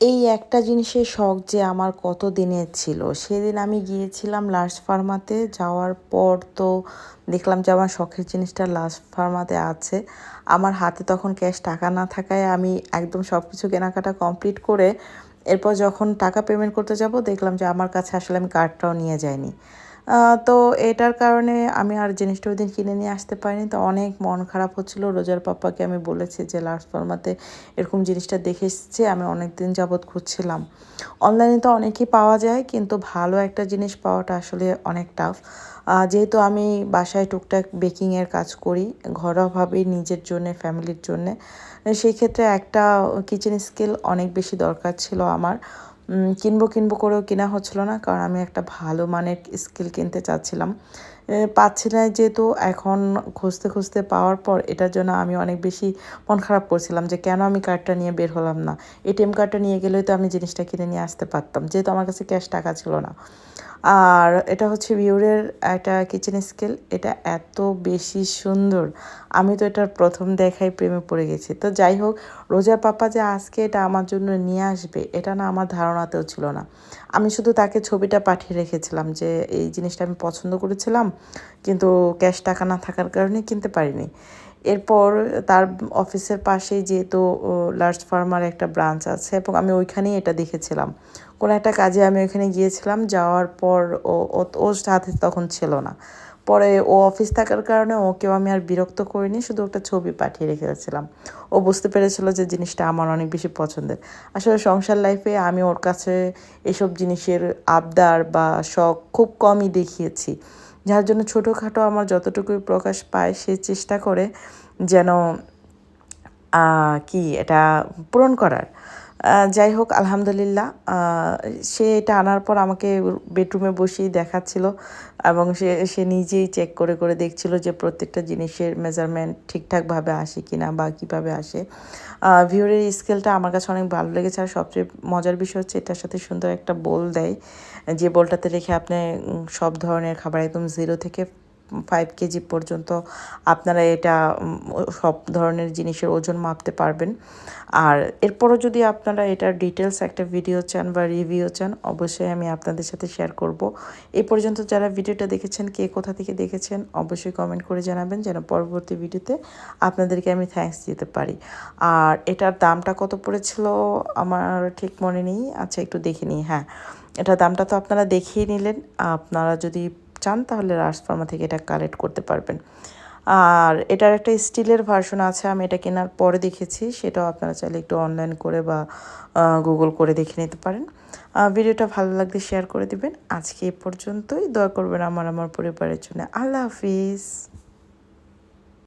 এই একটা জিনিসের শখ যে আমার কত দিনের ছিল। সেদিন আমি গিয়েছিলাম লাস ফার্মাতে, যাওয়ার পর তো দেখলাম যে আমার শখের জিনিসটা লাস ফার্মাতে আছে। আমার হাতে তখন ক্যাশ টাকা না থাকায় আমি একদম সব কিছু কেনাকাটা কমপ্লিট করে এরপর যখন টাকা পেমেন্ট করতে যাব, দেখলাম যে আমার কাছে আসলে আমি কার্ডটাও নিয়ে যাইনি। তো এটার কারণে আমি আর জিনিসটা ওই দিন কিনে নিয়ে আসতে পারিনি। তো অনেক মন খারাপ হচ্ছিল। রোজার পাপ্পাকে আমি বলেছি যে লাস্ট ফর্মাতে এরকম জিনিসটা দেখে এসেছি। আমি অনেক দিন যাবৎ খুঁজছিলাম। অনলাইনে তো অনেকই পাওয়া যায়, কিন্তু ভালো একটা জিনিস পাওয়াটা আসলে অনেক টাফ যেহেতু আমি বাসায় টুকটাক বেকিংয়ের কাজ করি, ঘরোয়াভাবে নিজের জন্যে ফ্যামিলির জন্যে, সেই ক্ষেত্রে একটা কিচেন স্কিল অনেক বেশি দরকার ছিল আমার। কিনবো কিনবো করেও কেনা হচ্ছিল না, কারণ আমি একটা ভালো মানের স্কিল কিনতে চাচ্ছিলাম। পাচ্ছি না যেহেতু এখন খুঁজতে খুঁজতে পাওয়ার পর এটার জন্য আমি অনেক বেশি মন খারাপ করছিলাম যে কেন আমি কার্ডটা নিয়ে বের হলাম না। এটিএম কার্ডটা নিয়ে গেলেই তো আমি জিনিসটা কিনে নিয়ে আসতে পারতাম, যেহেতু আমার কাছে ক্যাশ টাকা ছিল না। আর এটা হচ্ছে ভিউরের একটা কিচেন স্কেল, এটা এত বেশি সুন্দর। আমি তো এটার প্রথম দেখাই প্রেমে পড়ে গেছি। তো যাই হোক, রোজা পাপা যে আজকে এটা আমার জন্য নিয়ে আসবে, এটা না আমার ধারণাতেও ছিল না। আমি শুধু তাকে ছবিটা পাঠিয়ে রেখেছিলাম যে, এই জিনিসটা আমি পছন্দ করেছিলাম, কিন্তু ক্যাশ টাকা না থাকার কারণে কিনতে পারিনি। এরপর তার অফিসের পাশেই যেহেতু লার্জ ফার্মার একটা ব্রাঞ্চ আছে, এবং আমি ওইখানেই এটা দেখেছিলাম। কোনো একটা কাজে আমি ওইখানে গিয়েছিলাম, যাওয়ার পর ও ওর সাথে তখন ছিল না। পরে ও অফিস থাকার কারণে ওকেও আমি আর বিরক্ত করিনি, শুধু একটা ছবি পাঠিয়ে রেখেছিলাম। ও বুঝতে পেরেছিল যে জিনিসটা আমার অনেক বেশি পছন্দের। আসলে সংসার লাইফে আমি ওর কাছে এসব জিনিসের আবদার বা শখ খুব কমই দেখিয়েছি। যার জন্য ছোটোখাটো আমার যতটুকুই প্রকাশ পায়, সে চেষ্টা করে যেন কি এটা পূরণ করার। যাই হোক, আলহামদুলিল্লাহ। সে এটা আনার পর আমাকে বেডরুমে বসেই দেখাচ্ছিল এবং সে সে নিজেই চেক করে করে দেখছিল যে প্রত্যেকটা জিনিসের মেজারমেন্ট ঠিকঠাকভাবে আসে কি না বা কীভাবে আসে। ভিউরের স্কেলটা আমার কাছে অনেক ভালো লেগেছে আর সবচেয়ে মজার বিষয় হচ্ছে এটার সাথে সুন্দর একটা বোল দেয়। যে বোলটাতে রেখে আপনি সব ধরনের খাবার একদম জিরো থেকে ফাইভ কেজি পর্যন্ত আপনারা এটা সব ধরনের জিনিসের ওজন মাপতে পারবেন। আর এরপরও যদি আপনারা এটার ডিটেলস একটা ভিডিও চান বা রিভিউ চান, অবশ্যই আমি আপনাদের সাথে শেয়ার করব। এ পর্যন্ত যারা ভিডিওটা দেখেছেন, কে কোথা থেকে দেখেছেন, অবশ্যই কমেন্ট করে জানাবেন যেন পরবর্তী ভিডিওতে আপনাদেরকে আমি থ্যাঙ্কস দিতে পারি। আর এটার দামটা কত পড়েছিল আমার ঠিক মনে নেই আচ্ছা একটু দেখে নিই হ্যাঁ। এটার দামটা তো আপনারা দেখিয়ে নিলেন, আপনারা যদি চান, তাহলে রাস ফার্মা থেকে এটা কালেক্ট করতে পারবেন। আর এটার একটা স্টিলের ভার্সন আছে, আমি এটা কেনার পরে দেখেছি, সেটাও আপনারা চাইলে একটু অনলাইন করে বা গুগল করে দেখে নিতে পারেন। ভিডিওটা ভালো লাগলে শেয়ার করে দিবেন। আজকে এ পর্যন্তই, দয়া করবেন আমার আমার পরিবারের জন্য। আল্লাহ হাফিজ।